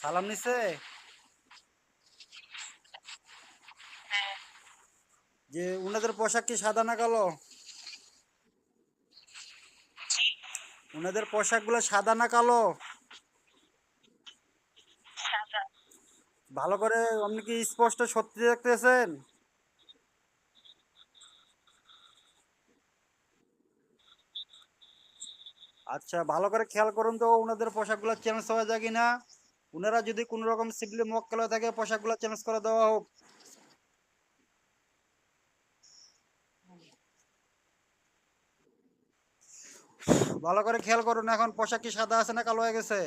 সালাম নিছে? যে উনাদের পোশাক কি সাদা না কালো? উনাদের পোশাকগুলো সাদা না কালো? ভালো করে আপনি কি স্পষ্ট সত্যি দেখতেছেন? আচ্ছা ভালো করে খেয়াল করুন তো ওনাদের পোশাকগুলো চেঞ্জ হয়ে যায় কিনা। ওনারা যদি কোনো রকম সিভিলি মক্কেল থাকে, পোশাকগুলো চেঞ্জ করে দেওয়া হোক। ভালো করে খেয়াল করুন, এখন পোশাক কি সাদা আছে না কালো হয়ে গেছে?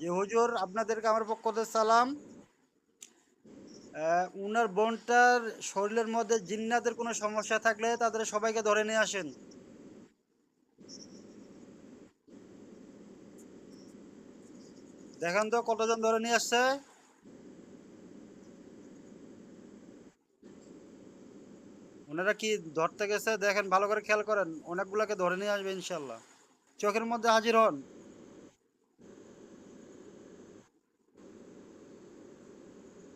যে হুজুর, আপনাদেরকে আমার পক্ষ থেকে সালাম। উনার বোনটার শরীরের মধ্যে জিন্নাতের কোনো সমস্যা থাকলে তাদের সবাইকে ধরে নিয়ে আসেন। দেখেন তো কতজন ধরে নিয়ে আসছে। ওনারা কি ধরতে গেছে, দেখেন, ভালো করে খেয়াল করেন, অনেকগুলোকে ধরে নিয়ে আসবে ইনশাল্লাহ চোখের মধ্যে হাজির হন।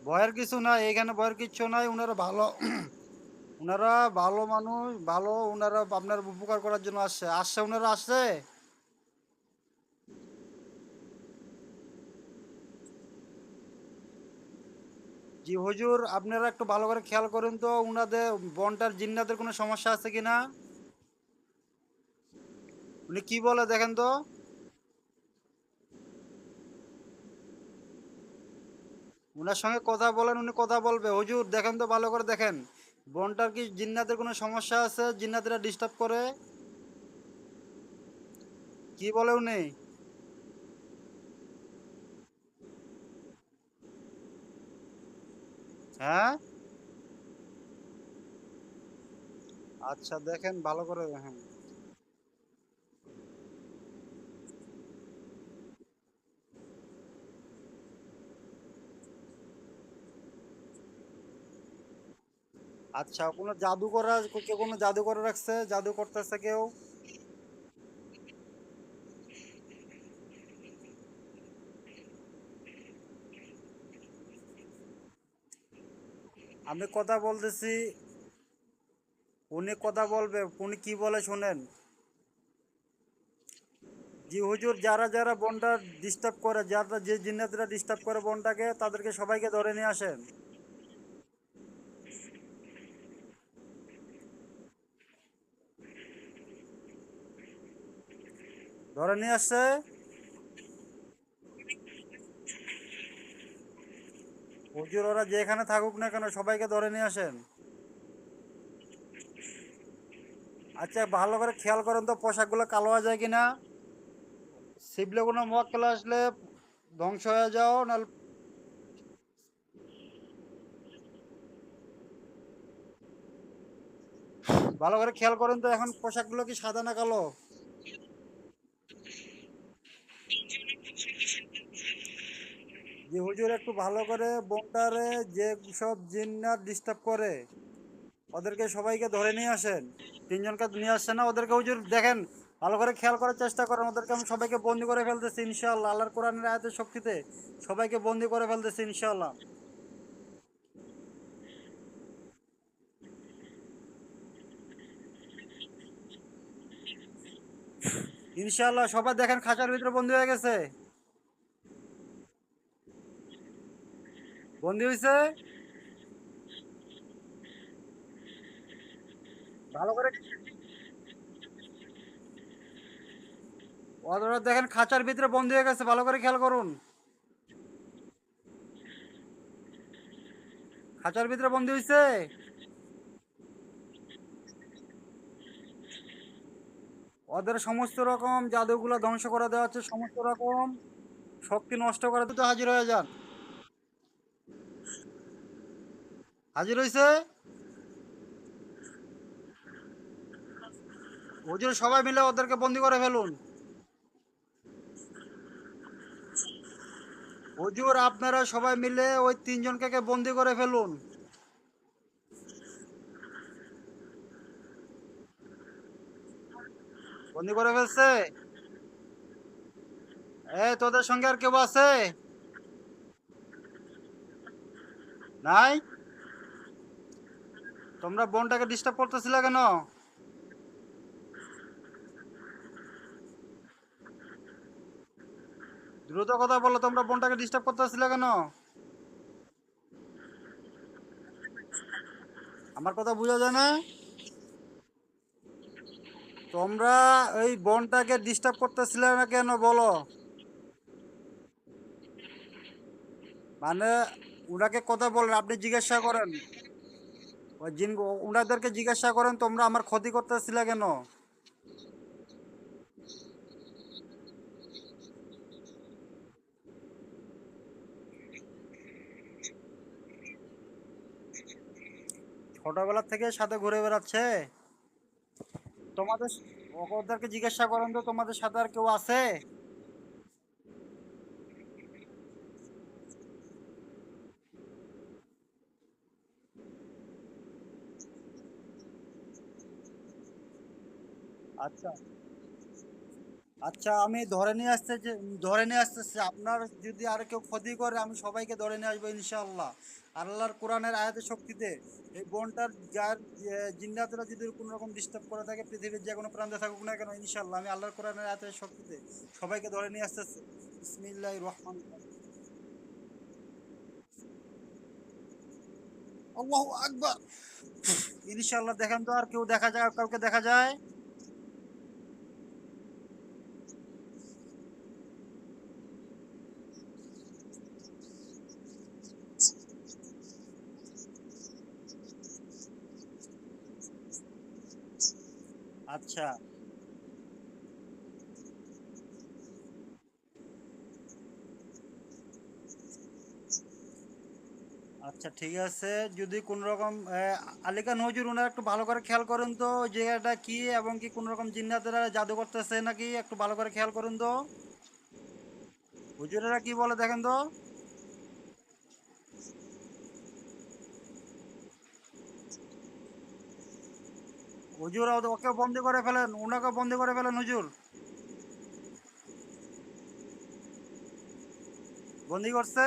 ভয়ের কিছু নাই, এখানে ভয়ের কিছু নাই ওনারা ভালো ওনারা ভালো মানুষ, ভালো ওনারা আপনার উপকার করার জন্য আসছে। আসছে ওনারা আসছে? জি, হুজুর, আপনারা একটু ভালো করে খেয়াল করুন তো ওনাদের বনটার জিন্নাতের কোনো সমস্যা আছে কি না উনি কি বলে দেখেন তো? ওনার সঙ্গে কথা বলেন, উনি কথা বলবে। হুজুর, দেখেন তো, ভালো করে দেখেন। বনটার কি জিন্নাতের কোনো সমস্যা আছে? জিন্নাতেরা ডিস্টার্ব করে? কি বলে উনি? হ্যাঁ? আচ্ছা দেখেন ভালো করে দেখেন। আচ্ছা কোনো জাদু কেউ কোনো জাদু করে রাখছে? জাদু করতেছে কেউ? আমি কথা বলতেছি। উনি কথা বলবে, উনি কি বলে শোনেন। জি, হুজুর, যারা যারা বনটা ডিস্টার্ব করে, যারা যে জিন্নাতরা ডিস্টার্ব করে বনটাকে, তাদেরকে সবাইকে ধরে নিয়ে আসেন। ধরে নিয়ে আসছে। হুজুর, ওরা যেখানে থাকুক না কেন সবাইকে ধরে নিয়ে আসেন? আচ্ছা ভালো করে খেয়াল করেন তো, পোশাকগুলো কালো হয়ে যায় কিনা? শিবলে কোনো মক্কেল আসলে ধ্বংস হয়ে যাও, নাহলে ভালো করে খেয়াল করেন তো, এখন পোশাকগুলো কি সাদা না কালো? যে হুজুর একটু ভালো করে বোনটারে যে সব জিন্নাত ডিস্টার্ব করে, ওদেরকে সবাইকে ধরে নিয়ে আসেন। তিনজনকে নিয়ে আসছে না, ওদেরকে হুজুর দেখেন, ভালো করে খেয়াল করার চেষ্টা করেন, ওদেরকে আমি সবাইকে বন্দি করে ফেলতেছি ইনশাআল্লাহ। আল্লাহর কোরআনের আয়াতের শক্তিতে সবাইকে বন্দি করে ফেলতেছি ইনশাআল্লাহ। ইনশাআল্লাহ সবাই দেখেন খাঁচার ভিতরে বন্দি হয়ে গেছে। বন্দি হয়েছে ভালো করে দেখেন খাঁচার ভিতরে বন্দি হয়ে গেছে, ভালো করে খেয়াল করুন। খাঁচার ভিতরে বন্দি হয়েছে ওদের সমস্ত রকম জাদুগুলো ধ্বংস করে দেওয়া হচ্ছে, সমস্ত রকম শক্তি নষ্ট করে দিতে হাজির হয়ে যান। হাজির হয়েছে হুজুর সবাই মিলে ওদেরকে বন্দি করে ফেলুন। হুজুর, আপনারা সবাই মিলে ওই তিনজনকে বন্দি করে ফেলুন। বন্দি করে ফেলছে? এই তোদের সঙ্গে আর কেউ আছে? নাই? তোমরা বোনটাকে ডিস্টার্ব করতেছিলে কেন? দ্রুত কথা বলো, তোমরা বোনটাকে ডিস্টার্ব করতেছিলে কেন? আমার কথা বোঝা যায় না? তোমরা ওই বোনটাকে ডিস্টার্ব করতেছিলে না কেন বলো? মানে ওনাকে কথা বলেন, আপনি জিজ্ঞাসা করেন। ওনাদেরকে জিজ্ঞাসা করেন, তোমরা আমার ক্ষতি করতেছিলে কেন? ছোটবেলা থেকে সাথে ঘুরে বেড়াচ্ছে। তোমাদের ওদেরকে জিজ্ঞাসা করেন তো তোমাদের সাথে আর কেউ আছে? আচ্ছা। আচ্ছা আমি ধরে নিয়ে আসতে ধরে নিয়ে আসতেছি। আপনার যদি আর কেউ ক্ষতি করে, আমি সবাইকে ধরে নিয়ে আসব ইনশাআল্লাহ। আল্লাহর কোরআনের আয়াতের শক্তিতে এই বনটার যার জিন্নাতরা যদি কোনো রকম ডিস্টার্ব করে থাকে, পৃথিবীর যে কোনো প্রান্তে থাকুক না কেন, ইনশাআল্লাহ, আমি আল্লাহর কোরআনের আয়াতের শক্তিতে সবাইকে ধরে নিয়ে আসতেছি। বিসমিল্লাহির রহমান। আল্লাহু আকবার। ইনশাআল্লাহ, দেখেন তো আর কেউ দেখা যায় কাউকে দেখা যায়? আচ্ছা। আচ্ছা ঠিক আছে। যদি কোন রকম আলিকান হুজুর ওনারা একটু ভালো করে খেয়াল করুন তো জায়গাটা কি এবং কি কোন রকম জিন্নাতেরা জাদু করতেছে নাকি, একটু ভালো করে খেয়াল করুন তো। হুজুরেরা কি বলে দেখেন তো? হুজুর, ওকে বন্দি করে ফেলেন, ওনাকে বন্দি করে ফেলেন হুজুর। বন্দি করছে?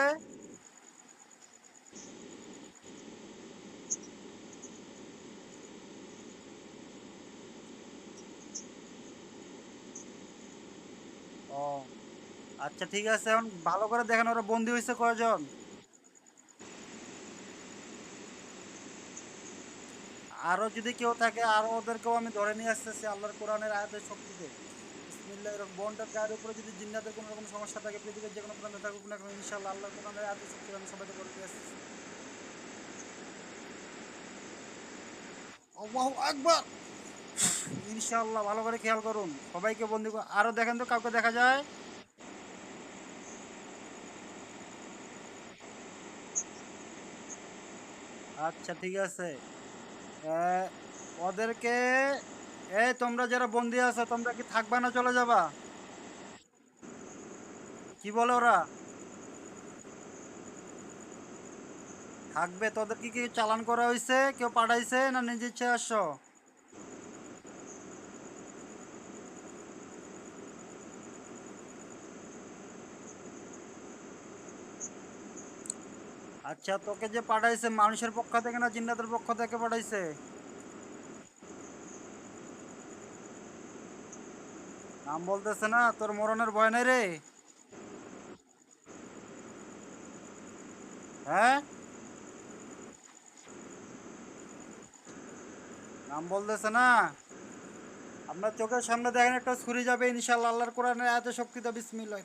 ও আচ্ছা ঠিক আছে, এখন ভালো করে দেখেন ওরা বন্দি হয়েছে কয়জন। আরও যদি কেউ থাকে, আরও ওদেরকেও আমি ধরে নিয়ে আসতেছি, আল্লাহর কোরআনের আয়াতের শক্তিতে। বিসমিল্লাহির রহমানির বন্ডার গায়ের উপরে যদি জিন্নাতের কোনো রকম সমস্যা থাকে, পৃথিবীর যে কোনো প্রান্তে থাকুক না কেন, ইনশাআল্লাহ আল্লাহর কোরআনের আয়াতের শক্তি আমি সবাইকে ধরে নিয়ে আসতেছি ইনশাআল্লাহ, ভালো করে খেয়াল করুন। সবাইকে কর আরও দেখেন তো কাউকে দেখা যায়? আচ্ছা ঠিক আছে। ওদেরকে এই তোমরা যারা বন্দি আছো, তোমরা কি থাকবা না চলে যাবা? কি বলে ওরা? থাকবে, তোদের কি কি চালান করা হয়েছে কেউ পাঠাইছে না নিজে ইচ্ছে আসছো? আচ্ছা তোকে যে পাঠাইছে, মানুষের পক্ষ থেকে না জিন্নাতের পক্ষ থেকে পাঠাইছে? নাম বলতেছে না, তোর মরণের ভয় নাই রে। হ্যাঁ? নাম বলতেছে না। আপনার চোখের সামনে দেখেন একটা ছুরি যাবে ইনশাল্লাহ আল্লাহর কোরআনের এত শক্তি তো বিসমিল্লাহ।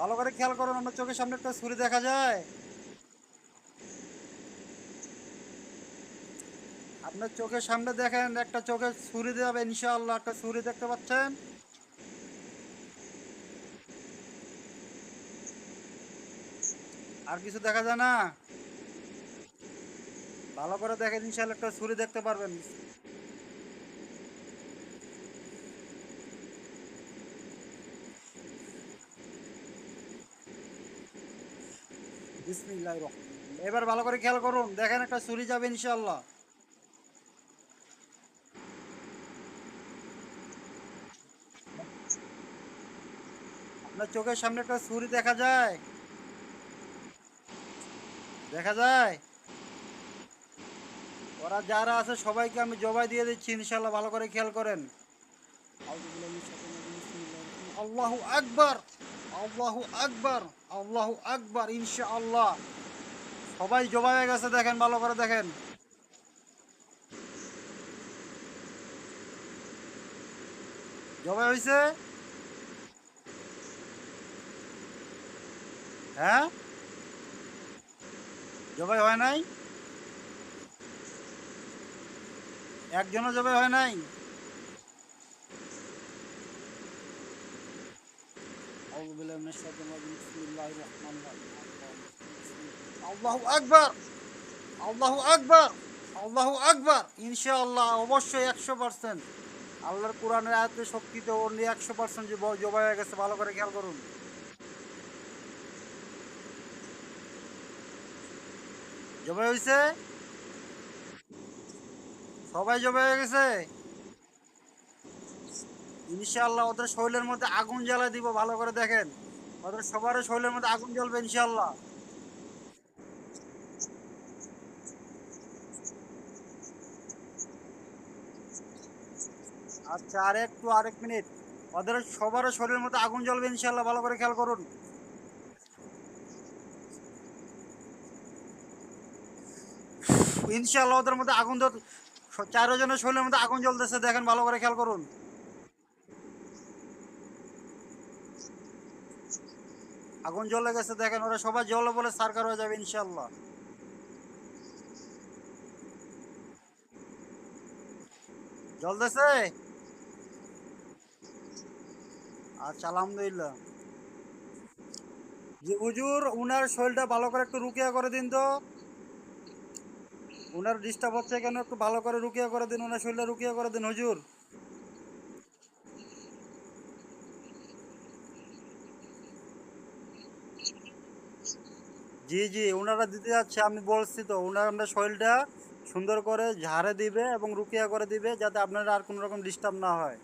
ভালো করে খেয়াল করুন আপনার চোখের সামনে একটা ছুরি দেখা যায়। আপনার চোখের সামনে দেখেন, একটা চোখে ছুরি যাবে, ইনশাআল্লাহ একটা ছুরি দেখতে পাচ্ছেন। আর কিছু দেখা যায় না? ভালো করে দেখেন, ইনশাআল্লাহ একটা ছুরি দেখতে পারবেন। বিসমিল্লাহির রহমানির এবার ভালো করে খেয়াল করুন, দেখেন একটা ছুরি যাবে ইনশাল্লাহ আপনার চোখের সামনে একটা ছুরি দেখা যায়। দেখা যায়? ওরা যারা আছে, সবাইকে আমি জবাই দিয়ে দিচ্ছি ইনশাল্লাহ ভালো করে খেয়াল করেন। আল্লাহু আকবর! আল্লাহু আকবার! আল্লাহু আকবার, ইনশাআল্লাহ। সবাই জবাই হয়ে গেছে, দেখেন, ভালো করে দেখেন। জবাই হয়েছে হ্যাঁ? জবাই হয় নাই? একজনও জবাই হয় নাই? بالله من الشيطان الرجيم بسم الله الرحمن الرحيم আল্লাহু আকবার আল্লাহু আকবার আল্লাহু আকবার ইনশাআল্লাহ অবশ্যই একশো পার্সেন্ট আল্লাহর কোরআনের আয়াতে শক্তিতে অনলি একশো পার্সেন্ট জবাই হয়ে গেছে ভালো করে খেয়াল করুন জবাই হয়েছে সবাই জবাই হয়ে গেছে ইনশাআল্লাহ ওদের শরীরের মধ্যে আগুন জ্বালা দিব, ভালো করে দেখেন। ওদের সবার শরীরের মধ্যে আগুন জ্বলবে ইনশাআল্লাহ। আচ্ছা আর একটু আরেক মিনিট। ওদের সবার শরীরের মধ্যে আগুন জ্বলবে ইনশাআল্লাহ, ভালো করে খেয়াল করুন। ইনশাআল্লাহ ওদের মধ্যে আগুন চারজনের শরীরের মধ্যে আগুন জ্বলতেছে, দেখেন, ভালো করে খেয়াল করুন। আগুন জ্বলে গেছে, দেখেন ওরা সবাই জ্বলে বলে সারকার হয়ে যাবে ইনশাল্লাহ জ্বলতেছে? আচ্ছা আলহামদুলিল্লাহ। জি, হুজুর, উনার শরীরটা ভালো করে একটু রুকিয়া করে দিন তো। উনার ডিস্টার্ব হচ্ছে কেন? একটু ভালো করে রুকিয়া করে দিন, উনার শরীরটা রুকিয়া করে দিন, হুজুর। জি জি ওনারা দিতে যাচ্ছে, আমি বলছি তো ওনারা আমরা শরীরটা সুন্দর করে ঝাড়ে দিবে এবং রুকিয়া করে দিবে যাতে আপনারা আর কোনো রকম ডিস্টার্ব না হয়।